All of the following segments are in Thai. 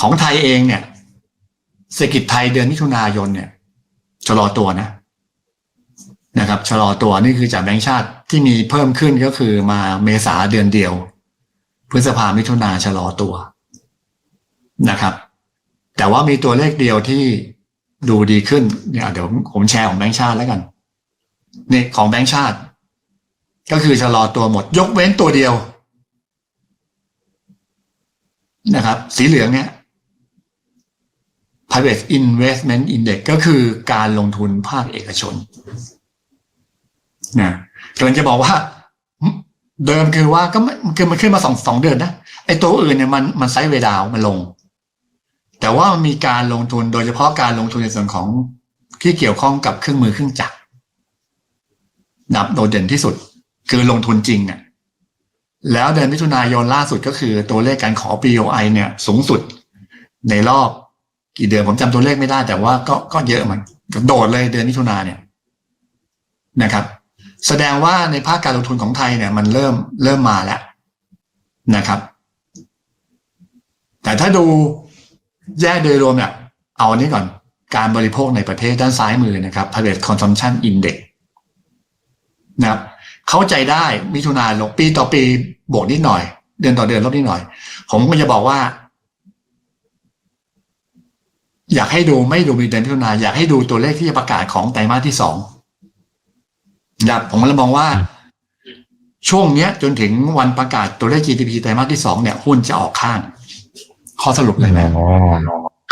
ของไทยเองเนี่ยเศรษฐกิจไทยเดือนมิถุนายนเนี่ยชะลอตัวนะนะครับชะลอตัวนี่คือจากแบงก์ชาติที่มีเพิ่มขึ้นก็คือมาเมษาเดือนเดียว พฤษภามิถุนาชะลอตัวนะครับ แต่ว่ามีตัวเลขเดียวที่ดูดีขึ้นเนี่ยเดี๋ยวผมแชร์ของแบงก์ชาติแล้วกันเนี่ของแบงก์ชาติ ก็คือชะลอตัวหมด ยกเว้นตัวเดียว นะครับ สีเหลืองเนี่ย private investment index ก็คือการลงทุนภาคเอกชนนะกำลังจะบอกว่า เดิมคือว่าก็คือมันขึ้นมาสองสองเดือนนะไอ้ตัวอื่นเนี่ยมันมันไซด์เวดาวมันลง แต่ว่ามันมีการลงทุนโดยเฉพาะการลงทุนในส่วนของที่เกี่ยวข้องกับเครื่องมือเครื่องจักรนับโดดเด่นที่สุด คือลงทุนจริงเนี่ย แล้วเดือนมิถุนายนล่าสุดก็คือตัวเลขการขอ POI เนี่ยสูงสุดในรอบกี่เดือนผมจำตัวเลขไม่ได้แต่ว่าก็ก็เยอะมันโดดเลยเดือนมิถุนาเนี่ยนะครับ แสดงว่าในภาคการลงทุนของไทยเนี่ย มันเริ่มเริ่มมาแล้วนะครับ แต่ถ้าดูแยกโดยรวมเนี่ยเอาอันนี้ก่อนการบริโภคในประเทศด้านซ้ายมือนะครับ private consumption index นะครับเข้าใจได้มิถุนาลงปีต่อปีบวกนิดหน่อย เดือนต่อเดือนลบนิดหน่อย ผมก็จะบอกว่า อยากให้ดูไม่ดูมีเดือนมิถุนาอยากให้ดูตัวเลขที่จะประกาศของไตรมาสที่สองนะครับผมก็เลยมองว่า ช่วงเนี้ย จนถึงวันประกาศตัวเลข GDP ไตรมาสที่สองเนี่ยหุ้นจะออกข้าง ข้อสรุปเลยนะอ๋อ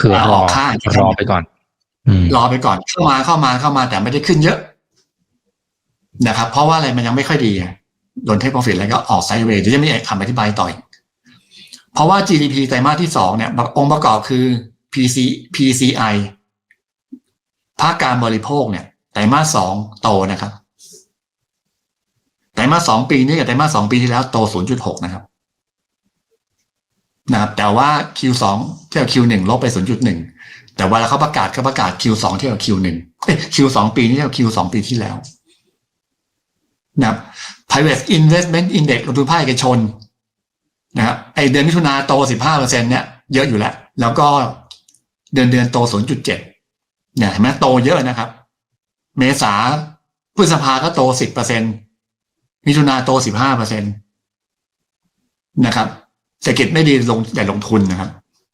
คือรอออกข้างรอไปก่อนอืมรอไปก่อนเข้ามาเข้ามาเข้ามาแต่ไม่ได้ขึ้นเยอะ นะครับ เพราะว่าอะไรมันยังไม่ค่อยดีโดนเทคโปรฟิตแล้วก็ออกไซด์เวย์เดี๋ยวจะมีคำอธิบายต่อยเพราะว่า GDP ไตรมาสที่สองเนี่ยองค์ประกอบคือ PC PCI ภาคการบริโภคเนี่ยไตรมาสสองโตนะครับไตรมาสสองปีนี้กับไตรมาสสองปีที่แล้วโต 0.6 นะครับนะครับ แต่ว่า Q2 เทียบ Q1 ลบไป 0.1 แต่เวลาเขาประกาศเขาประกาศ Q2 เทียบกับ Q1 เอ้ย Q2 ปีนี้เทียบกับ Q2 ปีที่แล้ว นะครับ private investment index ลงทุนภาคเอกชนนะครับไอเดือนมิถุนาโต 15เปอร์เซ็นเนี่ยเยอะอยู่แล้ว แล้วก็เดือนเดือนโต 0.7เนี่ยเห็นไหมโตเยอะนะครับ เมษาพฤษภาก็โต 10เปอร์เซ็นมิถุนาโต 15เปอร์เซ็นนะครับเศรษฐกิจไม่ดีลงแต่ลงทุนนะครับ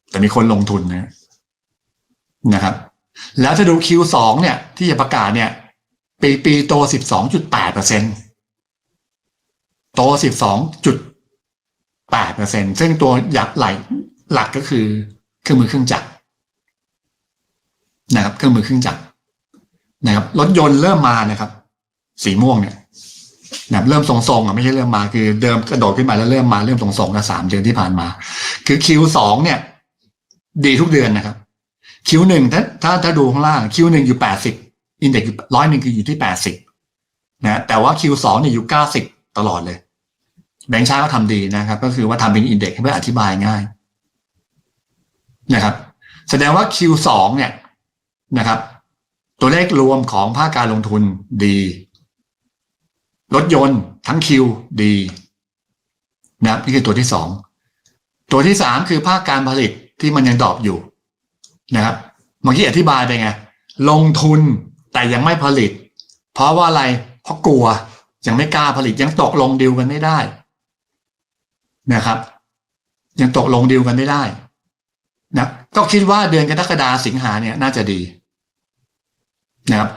แต่มีคนลงทุนนะนะครับ แล้วถ้าดู Q2 เนี่ย ที่จะประกาศเนี่ย ปีปีโต 12.8เปอร์เซ็น โต 12.8เปอร์เซ็นซึ่งตัวหยักไหลหลักก็คือเครื่องมือเครื่องจักรนะครับเครื่องมือเครื่องจักรนะครับรถยนต์เริ่มมานะครับ สีม่วงเนี่ยนะครับเริ่มทรงๆอะไม่ใช่เริ่มมาคือเดิมกระโดดขึ้นมาแล้วเริ่มมาเริ่มทรงๆแล้วสามเดือนที่ผ่านมา คือ Q2 เนี่ย ดีทุกเดือนนะครับ Q1 ถ้าถ้าถ้าดูข้างล่าง Q1 อยู่แปดสิบอินเด็กซ์ร้อยหนึ่งคืออยู่ที่แปดสิบนะแต่ว่า Q2 เนี่ยอยู่เก้าสิบ ตลอดเลย แบงค์ชาติก็ทำดีนะครับ ก็คือว่าทำเป็นอินเด็กซ์เพื่ออธิบายง่ายนะครับ แสดงว่า Q2 เนี่ยนะครับ ตัวเลขรวมของภาคการลงทุนดี รถยนต์ทั้งคิวดีนะครับนี่คือตัวที่สองตัวที่สามคือภาคการผลิตที่มันยังดอปอยู่นะครับเมื่อกี้อธิบายไปไงลงทุนแต่ยังไม่ผลิต เพราะว่าอะไรเพราะกลัว ยังไม่กล้าผลิตยังตกลงดิวกันไม่ได้นะครับ ยังตกลงดิวกันไม่ได้นะก็คิดว่าเดือนกรกฎาสิงหาเนี่ยน่าจะดีนะครับ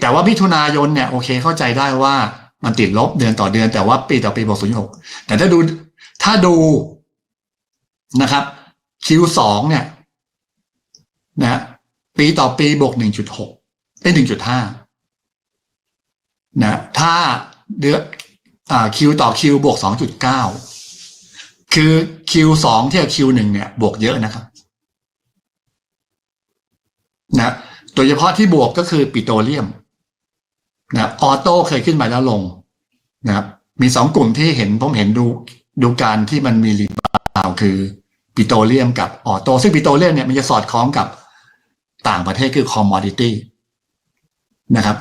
แต่ว่ามิถุนายนเนี่ยโอเคเข้าใจได้ว่ามันติดลบเดือนต่อเดือนแต่ว่าปีต่อปีบวกศูนย์หกแต่ถ้าดูถ้าดูนะครับ Q2 เนี่ยนะปีต่อปีบวกหนึ่งจุดหกได้หนึ่งจุดห้านะถ้า เดือนอ่า Q ต่อ Q บวกสองจุดเก้าคือ Q สองเทียบ Q หนึ่งเนี่ยบวกเยอะนะครับนะโดยเฉพาะที่บวกก็คือปิโตรเลียมนะออโต้เคยขึ้นมาแล้วลงนะครับมีสองกลุ่มที่เห็นผมเห็นดูดูการที่มันมีรีบาวคือปิโตรเลียมกับออโต้ซึ่งปิโตรเลียมเนี่ยมันจะสอดคล้องกับต่างประเทศคือคอมมอดิตี้นะครับ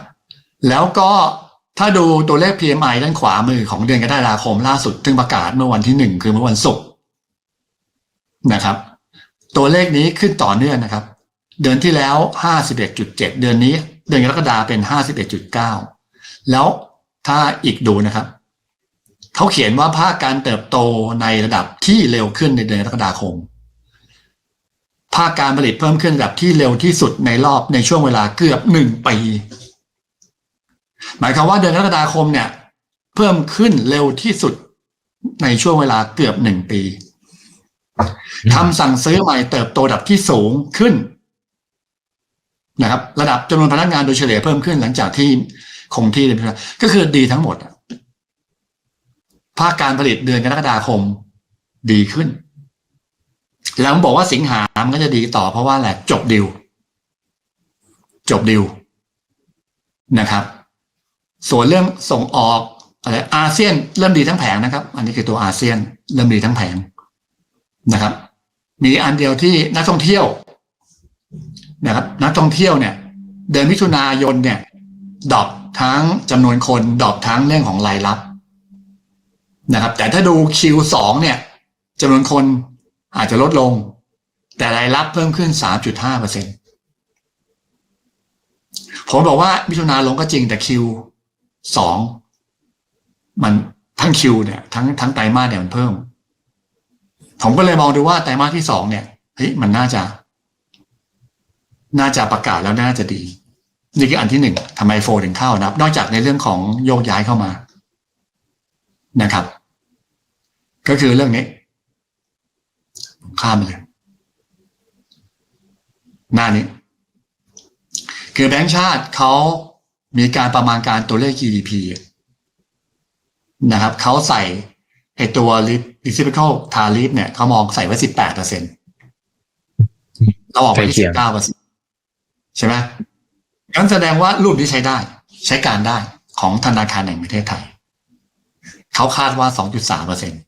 แล้วก็ ถ้าดูตัวเลข PMI ด้านขวามือของเดือนกรกฎาคมล่าสุดซึ่งประกาศเมื่อวันที่หนึ่งคือเมื่อวันศุกร์นะครับ ตัวเลขนี้ขึ้นต่อเนื่องนะครับ เดือนที่แล้ว 51.7 เดือนนี้ เดือนกรกฎาเป็น 51.9 แล้วถ้าอีกดูนะครับ เขาเขียนว่าภาคการเติบโตในระดับที่เร็วขึ้นในเดือนกรกฎาคม ภาคการผลิตเพิ่มขึ้นระดับที่เร็วที่สุดในรอบในช่วงเวลาเกือบหนึ่งปี หมายความว่าเดือนกรกฎาคมเนี่ย เพิ่มขึ้นเร็วที่สุดในช่วงเวลาเกือบหนึ่งปีคำสั่งซื้อใหม่เติบโตระดับที่สูงขึ้นนะครับ ระดับจำนวนพนักงานโดยเฉลี่ยเพิ่มขึ้นหลังจากที่คงที่เลยก็คือดีทั้งหมดอะภาคการผลิตเดือนกรกฎาคมดีขึ้น แล้วบอกว่าสิงหามันก็จะดีต่อเพราะว่าแหละไรจบดิว จบดิวนะครับ ส่วนเรื่องส่งออกอะไรอาเซียนเริ่มดีทั้งแผงนะครับ อันนี้คือตัวอาเซียนเริ่มดีทั้งแผงนะครับ มีอันเดียวที่นักท่องเที่ยวนะครับ นักท่องเที่ยวเนี่ย เดือนมิถุนายนเนี่ยดรอปทั้งจำนวนคนดรอปทั้งเรื่องของรายรับนะครับ แต่ถ้าดู Q2 เนี่ยจำนวนคนอาจจะลดลง แต่รายรับเพิ่มขึ้น 3.5เปอร์เซ็นผมบอกว่ามิถุนาลงก็จริงแต่ Q2 มันทั้ง Q เนี่ยทั้งทั้งไตรมาสเนี่ยมันเพิ่ม ผมก็เลยมองดูว่าไตรมาสที่สองเนี่ยเฮ้ยมันน่าจะ น่าจะประกาศแล้วน่าจะดี นี่คืออันที่หนึ่งทำไมโฟถึงเข้านะครับ นอกจากในเรื่องของโยกย้ายเข้ามานะครับ ก็คือเรื่องนี้ข้ามไปเลยหน้านี้ คือแบงก์ชาติเขา มีการประมาณการตัวเลข GDP นะครับเขาใส่ไอตัว reciprocal tariff เนี่ยเขามองใส่ไว้สิบแปดเปอร์เซ็นต์เราออกไปที่สิบเก้าเปอร์เซ็นต์ใช่ไหมงั้นแสดงว่ารูปนี้ใช้ได้ ใช้การได้ของธนาคารแห่งประเทศไทย เขาคาดว่าสองจุดสามเปอร์เซ็นต์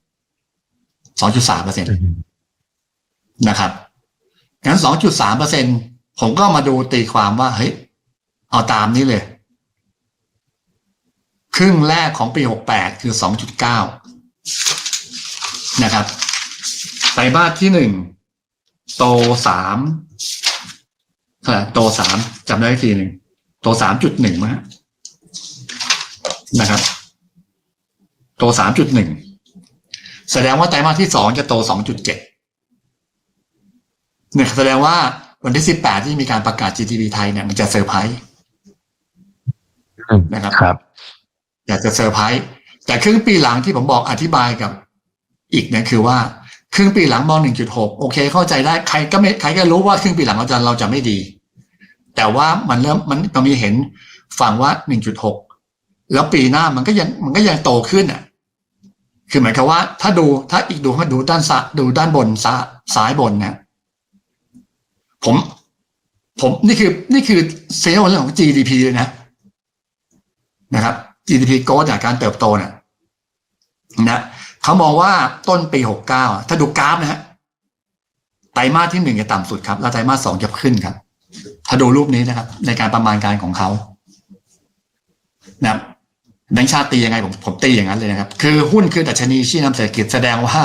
สองจุดสามเปอร์เซ็นต์นะครับงั้นสองจุดสามเปอร์เซ็นผมก็มาดูตีความว่า เฮ้ย เอาตามนี้เลย ครึ่งแรกของปีหกแปดคือสองจุดเก้านะครับไตรมาสที่หนึ่งโตสามเท่าไหร่โตสามจำได้ทีหนึ่งโตสามจุดหนึ่งมั้งนะครับ โตสามจุดหนึ่งแสดงว่าไตรมาสที่สองจะโตสองจุดเจ็ดเนี่ยแสดงว่าวันที่สิบแปดที่มีการประกาศ GDP ไทยเนี่ยมันจะเซอร์ไพรส์นะครับครับ อยากจะเซอร์ไพรส์แต่ครึ่งปีหลังที่ผมบอกอธิบายกับอีกเนี่ยคือว่าครึ่งปีหลังมองหนึ่งจุดหกโอเค เข้าใจได้ใครก็ไม่ใครก็รู้ว่าครึ่งปีหลังเราจะเราจะไม่ดี แต่ว่ามันเริ่มมันมันมีเห็นฝั่งว่าหนึ่งจุดหกแล้วปีหน้ามันก็ยังมันก็ยังโตขึ้นอะคือหมายความว่า ถ้าดูถ้าอีกดูมาดูด้านซ้ายดูด้านบนซ้ายซ้ายบนนะผมผมนี่คือนี่คือเซลล์เรื่องของ GDP เลยนะนะครับ GDP growth จากการเติบโตเนี่ยนะเขามองว่าต้นปีหกเก้าถ้าดูกราฟนะฮะไตรมาสที่หนึ่งจะต่ำสุดครับ แล้วไตรมาสสองจะขึ้นครับ ถ้าดูรูปนี้นะครับ ในการประมาณการของเขานะครับแบงค์ชาติตียังไงผมผมตีอย่างนั้นเลยนะครับ คือหุ้นคือดัชนีชี้นำเศรษฐกิจแสดงว่า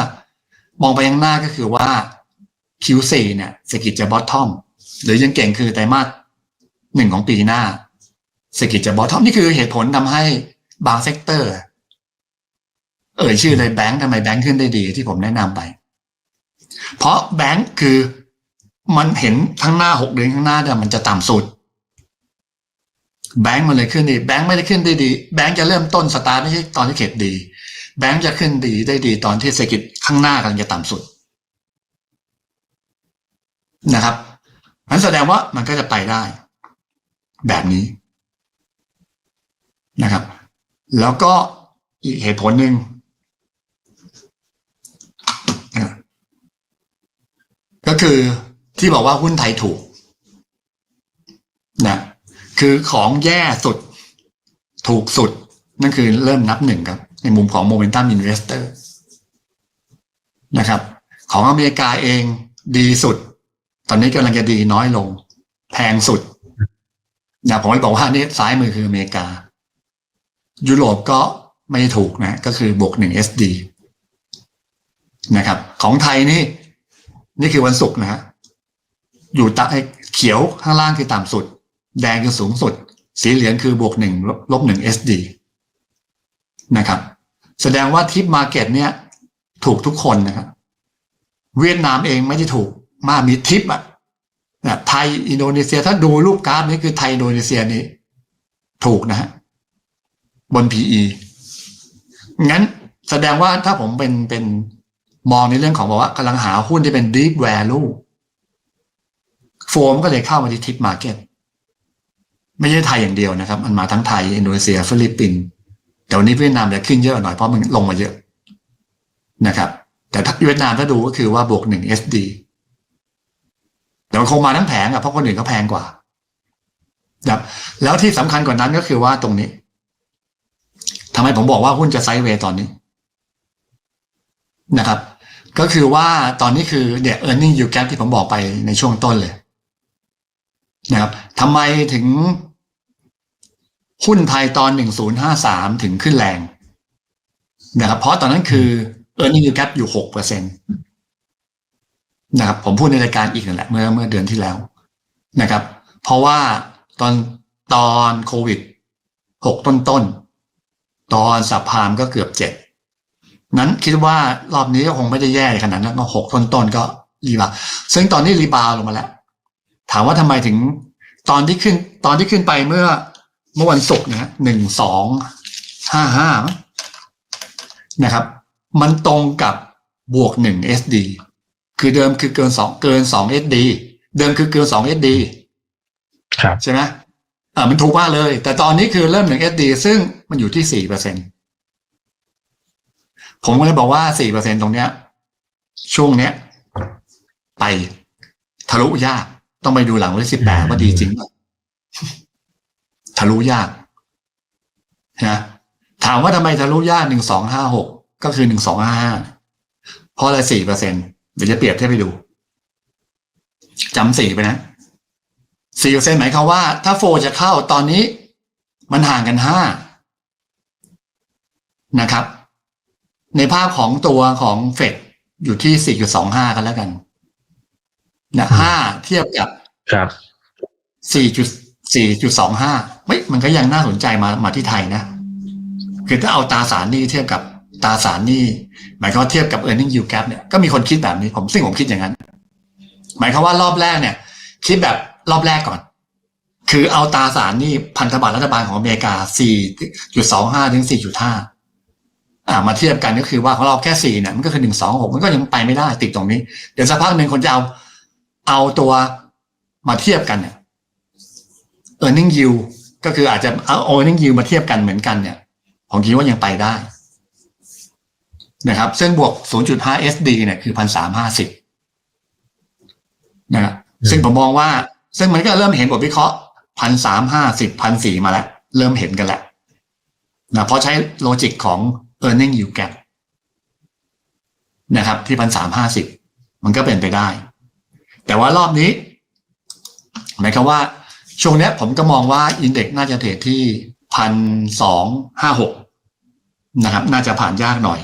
มองไปยังหน้าก็คือว่า Q4 เนี่ยเศรษฐกิจจะบอททอมหรือยังเก่งคือไตรมาสหนึ่งของปีหน้าเศรษฐกิจจะบอททอมนี่คือเหตุผลทำให้ บางเซกเตอร์ เอ่ยชื่อเลยแบงค์ทำไมแบงค์ขึ้นได้ดีที่ผมแนะนำไป เพราะแบงค์คือมันเห็นข้างหน้าหกเดือนข้างหน้าเนี่ยมันจะต่ำสุด แบงค์มันเลยขึ้นดีแบงค์ไม่ได้ขึ้นได้ดี แบงค์จะเริ่มต้นสตาร์ทไม่ใช่ตอนที่เข็ดดี แบงค์จะขึ้นดีได้ดีตอนที่เศรษฐกิจข้างหน้ากำลังจะต่ำสุดนะครับนั้นแสดงว่ามันก็จะไปได้ แบบนี้นะครับ แล้วก็อีกเหตุผลหนึ่งก็คือที่บอกว่าหุ้นไทยถูกนะคือของแย่สุด ถูกสุด นั่นคือเริ่มนับหนึ่งครับ ในมุมของ Momentum Investor นะครับ ของอเมริกาเองดีสุด ตอนนี้กำลังจะดีน้อยลง แพงสุดนะผมจะบอกว่านี่ซ้ายมือคืออเมริกา ยุโรปก็ไม่ถูกนะก็คือบวกหนึ่ง SD นะครับ ของไทยนี่ นี่คือวันศุกร์นะฮะอยู่ตะไอเขียวข้างล่างคือต่ำสุด แดงคือสูงสุด สีเหลืองคือบวกหนึ่งลบหนึ่ง SD นะครับ แสดงว่าทิปมาเก็ตเนี่ย ถูกทุกคนนะครับ เวียดนามเองไม่ได้ถูกมากมีทิปอะนะไทยอินโดนีเซียถ้าดูรูปกราฟนี่คือไทยอินโดนีเซียนี่ถูกนะฮะ บน PE งั้นแสดงว่าถ้าผมเป็นเป็นมองในเรื่องของบอกว่ากำลังหาหุ้นที่เป็น deep value โฟมก็เลยเข้ามาที่ทิปมาเก็ตไม่ใช่ไทยอย่างเดียวนะครับ มันมาทั้งไทย อินโดนีเซียฟิลิปปินส์แต่วันนี้เวียดนามจะขึ้นเยอะหน่อยเพราะมันลงมาเยอะนะครับ แต่ถ้าเวียดนามถ้าดูก็คือว่าบวกหนึ่ง SD แต่มันคงมาทั้งแผงอะเพราะคนอื่นเขาแพงกว่านะครับแล้วที่สำคัญกว่านั้นก็คือว่าตรงนี้ ทำไมผมบอกว่าหุ้นจะไซด์เวย์ตอนนี้นะครับ ก็คือว่าตอนนี้คือเนี่ย earning yield gap ที่ผมบอกไปในช่วงต้นเลยนะครับทำไมถึงหุ้นไทยตอน 1053 ถึงขึ้นแรงนะครับ เพราะตอนนั้นคือ earning yield gap อยู่ 6%นะครับ ผมพูดในรายการอีกนั่นแหละเมื่อเมื่อเดือนที่แล้วนะครับ เพราะว่าตอนตอนโควิด 6 ต้นต้น ตอนสับพามก็เกือบ7นั้นคิดว่ารอบนี้ก็คงไม่ได้แย่ขนาดนั้นก็หกต้นต้นๆก็รีบาวด์ซึ่งตอนนี้รีบาวด์ลงมาแล้ว ถามว่าทำไมถึงตอนที่ขึ้น ตอนที่ขึ้นไปเมื่อเมื่อวันศุกร์นะฮะหนึ่งสองห้าห้านะครับ มันตรงกับบวกหนึ่ง SD คือเดิมคือเกินสองเกินสอง SD เดิมคือเกินสอง SD ครับใช่ไหม อ่ามันถูกมากเลย แต่ตอนนี้คือเริ่มหนึ่ง SD ซึ่งมันอยู่ที่สี่เปอร์เซ็นผมก็เลยบอกว่าสี่เปอร์เซ็นตรงเนี้ย ช่วงเนี้ย ไปทะลุยาก ต้องไปดูหลังวันที่สิบแปดว่าดีจริงทะลุยากนะถามว่าทำไมทะลุยากหนึ่งสองห้าหกก็คือหนึ่งสองห้าห้าเพราะอะไรสี่เปอร์เซ็นเดี๋ยวจะเปรียบเทียบไปดูจำสี่ไปนะ สี่เปอร์เซ็นหมายความว่า ถ้าโฟจะเข้าตอนนี้ มันห่างกันห้านะครับ ในภาพของตัวของเฟดอยู่ที่สี่จุดสองห้ากันแล้วกันนะห้าเทียบกับครับสี่จุดสี่จุดสองห้าไม่มันก็ยังน่าสนใจมามาที่ไทยนะ คือถ้าเอาตราสารหนี้เทียบกับตราสารหนี้หมายความว่าเทียบกับ e a r n i n g yield gap เนี่ยก็มีคนคิดแบบนี้ผมซึ่งผมคิดอย่างนั้น หมายความว่ารอบแรกเนี่ย คิดแบบ รอบแรกก่อน คือเอาตราสารหนี้พันธบัตรรัฐบาลของอเมริกา 4.25 ถึง 4.5 อ่ามาเทียบกันก็คือว่าของเราแค่ 4 เนี่ย มันก็คือ 126 มันก็ยังไปไม่ได้ติดตรงนี้ เดี๋ยวสักพักหนึ่งคนจะเอา เอาตัวมาเทียบกันเนี่ย earning yield ก็คืออาจจะเอา earning yield มาเทียบกันเหมือนกันเนี่ย ผมคิดว่ายังไปได้นะครับซึ่งบวก 0.5 SD เนี่ยคือ 1,350 นะครับซึ่งผมมองว่า ซึ่งมันก็เริ่มเห็นบทวิเคราะห์พันสามห้าสิบพันสี่มาแล้ว เริ่มเห็นกันแล้วนะเพราะใช้โลจิกของ e a r n i n g yield gap นะครับ ที่พันสามห้าสิบมันก็เป็นไปได้ แต่ว่ารอบนี้ หมายความว่า ช่วงนี้ผมก็มองว่าอินเด็กน่าจะเทรดที่พันสองห้าหกนะครับ น่าจะผ่านยากหน่อย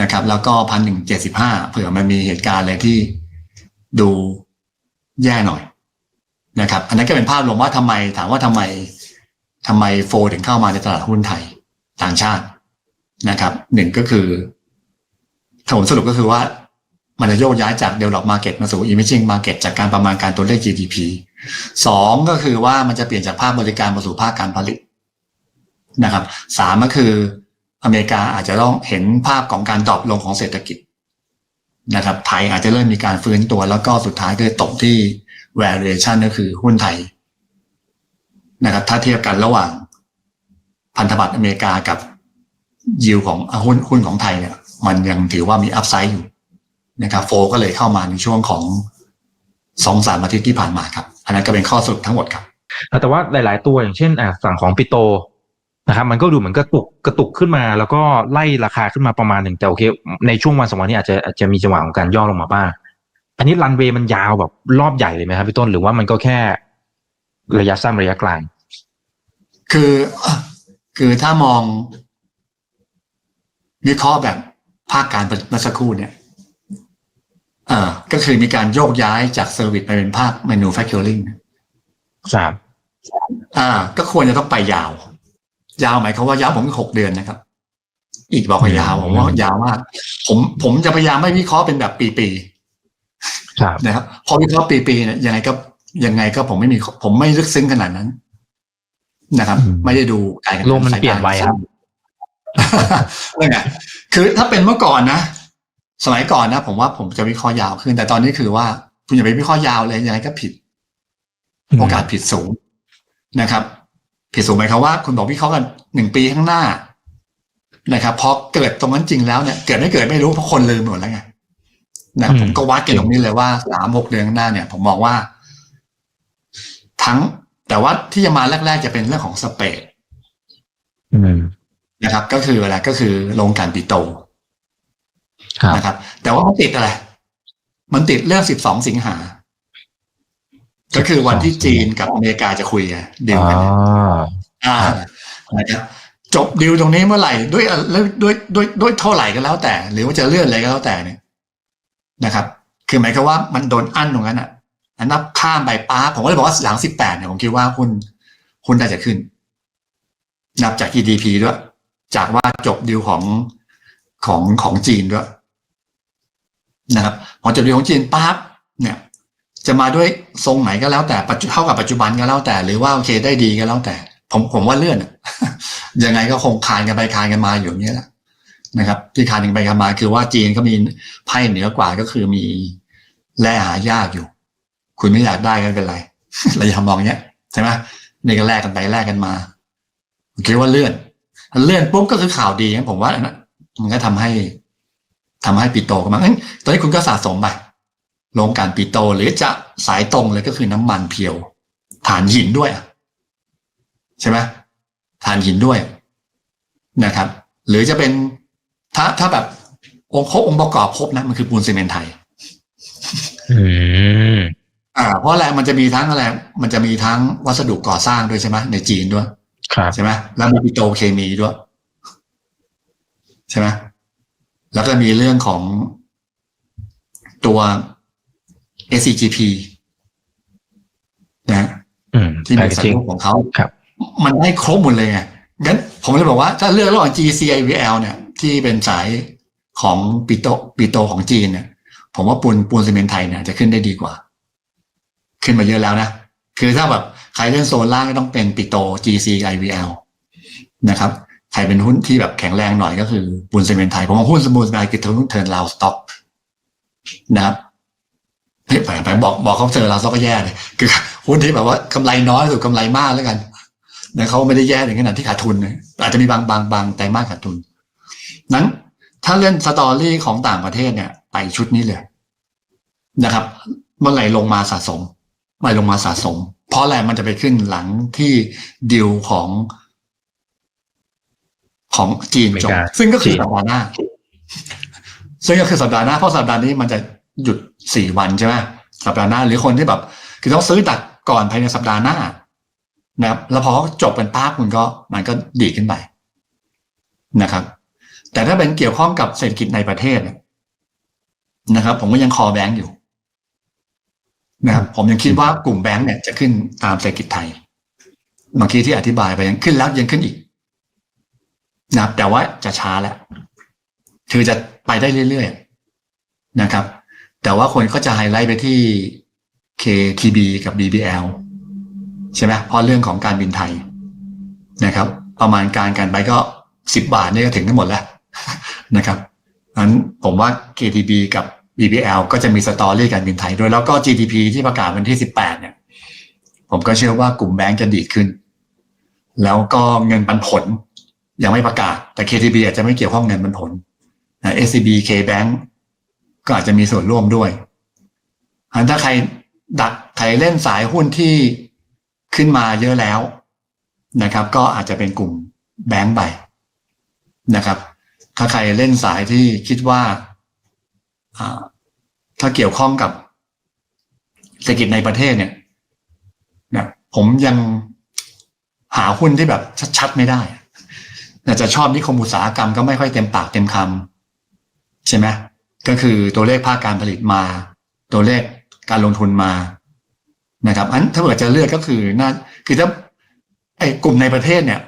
นะครับ แล้วก็พันหนึ่งเจ็ดสิบห้าเผื่อมันมีเหตุการณ์อะไรที่ดูแย่หน่อย นะครับ อันนั้นก็เป็นภาพรวมว่าทำไมถามว่าทำไมทำไมโฟถึงเข้ามาในตลาดหุ้นไทยต่างชาตินะครับหนึ่งก็คือถ้าผมสรุปก็คือว่ามันจะโยกย้ายจาก develop market มาสู่ emerging market จากการประมาณการตัวเลข GDP สองก็คือว่ามันจะเปลี่ยนจากภาคบริการมาสู่ภาคการผลิตนะครับสามก็คืออเมริกาอาจจะต้องเห็นภาพของการดรอปลงของเศรษฐกิจนะครับ ไทยอาจจะเริ่มมีการฟื้นตัวแล้วก็สุดท้ายก็ตกที่ valuation ก็คือหุ้นไทยนะครับถ้าเทียบกันระหว่างพันธบัตรอเมริกากับยิวของหุ้นหุ้นของไทยเนี่ยมันยังถือว่ามีอัพไซด์อยู่นะครับโฟก็เลยเข้ามาในช่วงของสองสามอาทิตย์ที่ผ่านมาครับ อันนั้นก็เป็นข้อสรุปทั้งหมดครับ แต่ว่าหลาย ๆ ตัวอย่างเช่นอะฝั่งของปิโตนะครับมันก็ดูเหมือนกระตุกกระตุกขึ้นมา แล้วก็ไล่ราคาขึ้นมาประมาณหนึ่งแต่โอเค ในช่วงวันสองวันนี้อาจจะอาจจะมีจังหวะของการย่อลงมาบ้าง อันนี้รันเวย์มันยาวแบบรอบใหญ่เลยไหมครับพี่ต้นหรือว่ามันก็แค่ระยะสั้นระยะกลาง คือคือถ้ามองวิเคราะห์แบบภาคการเมื่อสักครู่เนี่ยอ่าก็คือมีการโยกย้ายจากเซอร์วิสไปเป็นภาค manufacturing ครับอ่า ก็ควรจะต้องไปยาว ยาวหมายความว่ายาวผมหกเดือนนะครับ อีกบอกว่ายาวผมว่ายาวมาก ผมผมจะพยายามไม่วิเคราะห์เป็นแบบปีครับๆ นะครับพอวิเคราะห์ปีๆเนี่ยยังไงก็ยังไงก็ผมไม่มีผมไม่ลึกซึ้งขนาดนั้น นะครับอืมไม่ได้ดูการแข่งขัโลกมันเปลี่ยนไวครับนั่นไงคือถ้าเป็นเมื่อก่อนนะสมัยก่อนนะผมว่าผมจะวิเคราะห์ยาวขึ้น แต่ตอนนี้คือว่าคุณอย่าไปวิเคราะห์ยาวเลยยังไงก็ผิด โอกาสผิดสูงนะครับ ผิดสูงหมายความว่า คุณบอกวิเคราะห์กันหนึ่งปีข้างหน้านะครับพอเกิดตรงนั้นจริงแล้วเนี่ยเกิดไม่เกิดไม่รู้เพราะคนลืมหมดแล้วไง นะครับอืมผมก็วัดกันตรงนี้เลยว่าสามหกเดือนข้างหน้าเนี่ย ผมมองว่า ทั้ง แต่ว่าที่จะมาแรก ๆ จะเป็นเรื่องของสเปดอืมนะครับ ก็คืออะไรก็คือโรงกลั่นปิโตรครับนะครับ แต่ว่ามันติดอะไร มันติดเรื่องสิบสองสิงหา ก็คือวันที่จีนกับอเมริกาจะคุยกันดีลอ๋อกันเนี่ยอ่านะครับจบดีลตรงนี้เมื่อไหร่ด้วยด้วยด้วยด้วยด้วยเท่าไหร่ก็แล้วแต่ หรือว่าจะเลื่อนอะไรก็แล้วแต่เนี่ย นะครับ คือหมายความว่ามันโดนอั้นตรงนั้นอะนับข้ามไปป้าผมก็เลยบอกว่าหลังสิบแปดเนี่ยผมคิดว่าหุ้นหุ้นน่าจะขึ้น นับจาก GDP ด้วย จากว่าจบดีลของของของจีนด้วยนะครับพอจบดีลของจีนปั๊บเนี่ย จะมาด้วยทรงไหนก็แล้วแต่ปัจจุเท่ากับปัจจุบันก็แล้วแต่หรือว่าโอเคได้ดีก็แล้วแต่ ผมผมว่าเลื่อนยังไงก็คงคานกันไปคานกันมาอยู่อย่างนี้ยแหละ นะครับ ที่คานกันไปคานมา คือว่าจีนก็มีไพ่เหนือกว่าก็คือมีแร่หายากอยู่ คุณไม่อยากได้ก็เป็นไรเราอย่ามองเนี้ยใช่ไหมนี่ก็แลกกันไปแลกกันมาคิดว่าเลื่อนเลื่อนปุ๊บก็คือข่าวดีนะผมว่าอันนั้นมันก็ทำให้ทำให้ปิโตกันมาเอ้ยตอนนี้คุณก็สะสมไปลงการปิโตหรือจะสายตรงเลยก็คือน้ำมันเพียวฐานหินด้วยใช่ไหมฐานหินด้วยนะครับ หรือจะเป็น ถ้าถ้าแบบองค์ครบองค์ประกอบครบนะมันคือปูนซีเมนต์ไทยอืมอ่า เพราะอะไรมันจะมีทั้งอะไรมันจะมีทั้งวัสดุก่อสร้างด้วยใช่ไหมในจีนด้วยครับใช่ไหมแล้วมีปิโตรเคมีด้วย ใช่ไหมแล้วก็มีเรื่องของตัว SCGP นะอืมที่มีสัญจริงญาของเขาครับมันได้ครบหมดเลยไง งั้นผมเลยบอกว่าถ้าเลือกระหว่าง GCIVL เนี่ย ที่เป็นสายของปิโตปิโตของจีนเนี่ย ผมว่าปูนปูนซีเมนต์ไทยเนี่ยจะขึ้นได้ดีกว่า ขึ้นมาเยอะแล้วนะ คือถ้าแบบใครเล่นโซนล่างก็ต้องเป็นปิโต GCIVL นะครับใครเป็นหุ้นที่แบบแข็งแรงหน่อยก็คือปูนซีเมนต์ไทย ผมว่าหุ้นสมูทไทยคือเทิร์นเทิร์นลาวสต็อกนะครับไปไปบอกบอกเขาเจอลาวสต็อกก็แย่เลยคือหุ้นที่แบบว่ากำไรน้อยสุดกำไรมากแล้วกัน แต่เขาไม่ได้แย่ถึงขนาดที่ขาดทุนนะอาจจะมีบางบางบางแต่มากขาดทุน นั้นถ้าเล่นสตอรี่ของต่างประเทศเนี่ย ไปชุดนี้เลยนะครับเมื่อไหร่ลงมาสะสมเมื่อไหร่ลงมาสะสม เพราะอะไรมันจะไปขึ้นหลังที่ดิวของของจีนจบอเมริกาซึ่งก็คือจีนสัปดาห์หน้า ซึ่งก็คือสัปดาห์หน้าเพราะสัปดาห์นี้มันจะหยุดสี่วันใช่ไหมสัปดาห์หน้า หรือคนที่แบบ คือต้องซื้อดักก่อนภายในสัปดาห์หน้า นะครับ แล้วพอจบเป็นป้าคุณก็มันก็ดีขึ้นไปนะครับ แต่ถ้าเป็นเกี่ยวข้องกับเศรษฐกิจในประเทศเนี่ยนะครับ ผมก็ยังคอแบงก์อยู่นะครับ ผมยังคิดว่ากลุ่มแบงก์เนี่ยจะขึ้นตามเศรษฐกิจไทยเมื่อกี้ที่อธิบายไปยังขึ้นแล้วยังขึ้นอีกนะครับ แต่ว่าจะช้าแล้วคือจะไปได้เรื่อยๆนะครับ แต่ว่าคนก็จะไฮไลท์ไปที่ KTB กับ BBL ใช่ไหมเพราะเรื่องของการบินไทยนะครับ ประมาณการกันไปก็สิบบาทนี่ก็ถึงทั้งหมดแล้วนะครับนั้นผมว่า KTB กับ BBL ก็จะมีสตอรี่การบินไทยด้วยแล้วก็ GDP ที่ประกาศวันที่สิบแปดเนี่ย ผมก็เชื่อว่ากลุ่มแบงก์จะดีขึ้น แล้วก็เงินปันผลยังไม่ประกาศ แต่ KTB อาจจะไม่เกี่ยวข้องเงินปันผลนะ SCB KBank ก็อาจจะมีส่วนร่วมด้วยอันถ้าใครดักใครเล่นสายหุ้นที่ ขึ้นมาเยอะแล้วนะครับ ก็อาจจะเป็นกลุ่มแบงก์ไปนะครับ ถ้าใครเล่นสายที่คิดว่าถ้าเกี่ยวข้องกับเศรษฐกิจในประเทศเนี่ยนะผมยังหาหุ้นที่แบบชัดๆไม่ได้อาจจะชอบนิคมอุตสาหกรรมก็ไม่ค่อยเต็มปากเต็มคำใช่ไหมก็คือตัวเลขภาคการผลิตมา ตัวเลขการลงทุนมา นะครับอันถ้าเกิดจะเลือกก็คือน่าคือถ้าไอ้กลุ่มในประเทศเนี่ย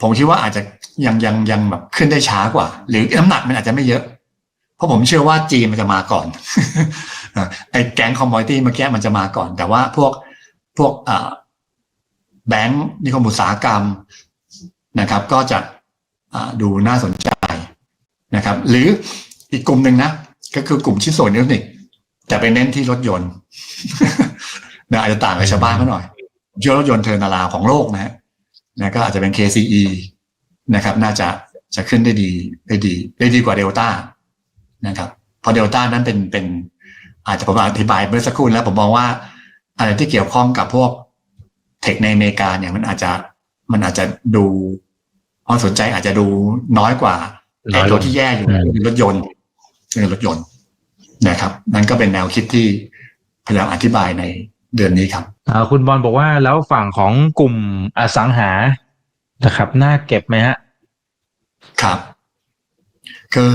ผมคิดว่าอาจจะยังยังยังแบบขึ้นได้ช้ากว่า หรือน้ำหนักมันอาจจะไม่เยอะ เพราะผมเชื่อว่าจีนมันจะมาก่อนไอ้แก๊งคอมมอดิตี้เมื่อกี้มันจะมาก่อน แต่ว่าพวกพวกอ่าแบงก์นิคมอุตสาหกรรมนะครับ ก็จะดูน่าสนใจนะครับ หรืออีกกลุ่มหนึ่งนะ ก็คือกลุ่มชิ้นส่วนอิเล็กทรอนิกส์แต่ไปเน้นที่รถยนต์ นะอาจจะต่างกับชาวบ้านเขาหน่อยผมเชื่อรถยนต์เทอร์นาลาของโลกนะฮะนะก็อาจจะเป็น KCE นะครับ น่าจะจะขึ้นได้ดีได้ดี ได้ดีกว่าเดลต้านะครับเพราะเดลต้านั้นเป็นเป็น อาจจะผมอธิบายเมื่อสักครู่แล้วผมมองว่าอะไรที่เกี่ยวข้องกับพวกเทคในอเมริกาเนี่ยมันอาจจะมันอาจจะดูความสนใจอาจจะดูน้อยกว่าน้อยลงไอ้ตัวที่แย่อยู่อืมคือรถยนต์คือรถยนต์นะครับ นั่นก็เป็นแนวคิดที่พยายามอธิบายใน เดือนนี้ครับอ่าคุณบอลบอกว่าแล้วฝั่งของกลุ่มอสังหานะครับน่าเก็บไหมฮะ ครับ คือ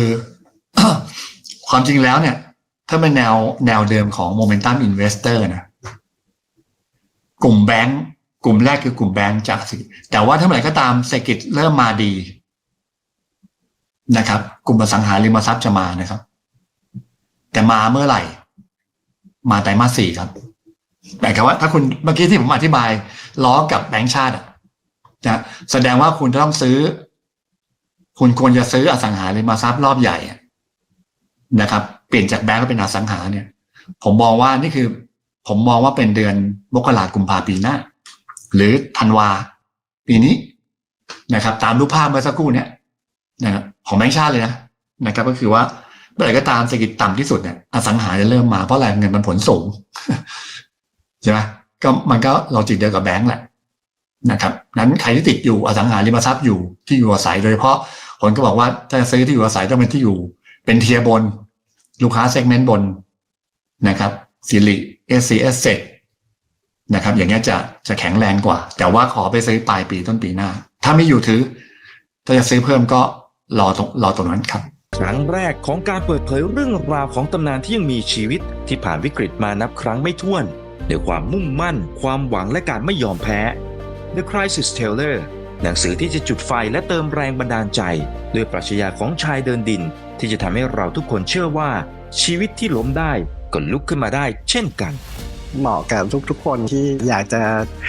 ความจริงแล้วเนี่ย ถ้าเป็นแนวแนวเดิมของ Momentum Investor นะกลุ่มแบงก์กลุ่มแรกคือกลุ่มแบงก์จากสิแต่ว่าถ้าเมื่อไหร่ก็ตามเศรษฐกิจเริ่มมาดีนะครับ กลุ่มอสังหาริมทรัพย์จะมานะครับ แต่มาเมื่อไหร่ มาไตรมาสสี่ครับ หมายความว่าถ้าคุณเมื่อกี้ที่ผมอธิบายล้อกับแบงก์ชาติอะนะแสดงว่าคุณต้องซื้อ คุณควรจะซื้ออสังหาริมทรัพย์รอบใหญ่นะครับ เปลี่ยนจากแบงก์เป็นอสังหาเนี่ย ผมมองว่านี่คือ ผมมองว่าเป็นเดือนมกราคมกุมภาปีหน้า หรือธันวา ปีนี้นะครับ ตามรูปภาพเมื่อสักครู่เนี้ยนะครับของแบงก์ชาติเลยนะนะครับ ก็คือว่าเมื่อไหร่ก็ตามเศรษฐกิจต่ำที่สุดเนี่ยอสังหาจะเริ่มมาเพราะอะไรเงินมันผลสูง ใช่ไหมก็มันก็เราจิตเดียวกับแบงก์แหละนะครับนั้นใครที่ติดอยู่อสังหาริมทรัพย์อยู่ที่อยู่อาศัยโดยเฉพาะคนก็บอกว่าถ้าจะซื้อที่อยู่อาศัยต้องเป็นที่อยู่ เป็นเทียบน ลูกค้าเซกเมนต์บนนะครับสิริเอสซีเอสเนะครับ อย่างเงี้ยจะจะแข็งแรงกว่า แต่ว่าขอไปซื้อปลายปีต้นปีหน้า ถ้าไม่อยู่ถือ ถ้าจะซื้อเพิ่มก็รอตรงรอตรงนั้นครับครั้งแรกของการเปิดเผยเรื่องราวของตำนานที่ยังมีชีวิตที่ผ่านวิกฤตมานับครั้งไม่ถ้วน ด้วยความมุ่งมั่น ความหวังและการไม่ยอมแพ้ The Crisis Teller หนังสือที่จะจุดไฟและเติมแรงบันดาลใจ ด้วยปรัชญาของชายเดินดิน ที่จะทำให้เราทุกคนเชื่อว่า ชีวิตที่ล้มได้ก็ลุกขึ้นมาได้ เช่นกันเหมาะกับทุกๆ คนที่อยากจะ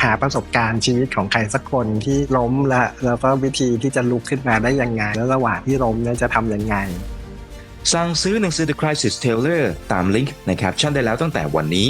หาประสบการณ์ชีวิตของใครสักคนที่ล้มและแล้วก็วิธีที่จะลุกขึ้นมาได้ยังไง แล้วระหว่างที่ล้มเนี่ยจะทำยังไง สั่งซื้อหนังสือ The Crisis Teller ตามลิงก์ในแคปชั่นได้แล้วตั้งแต่วันนี้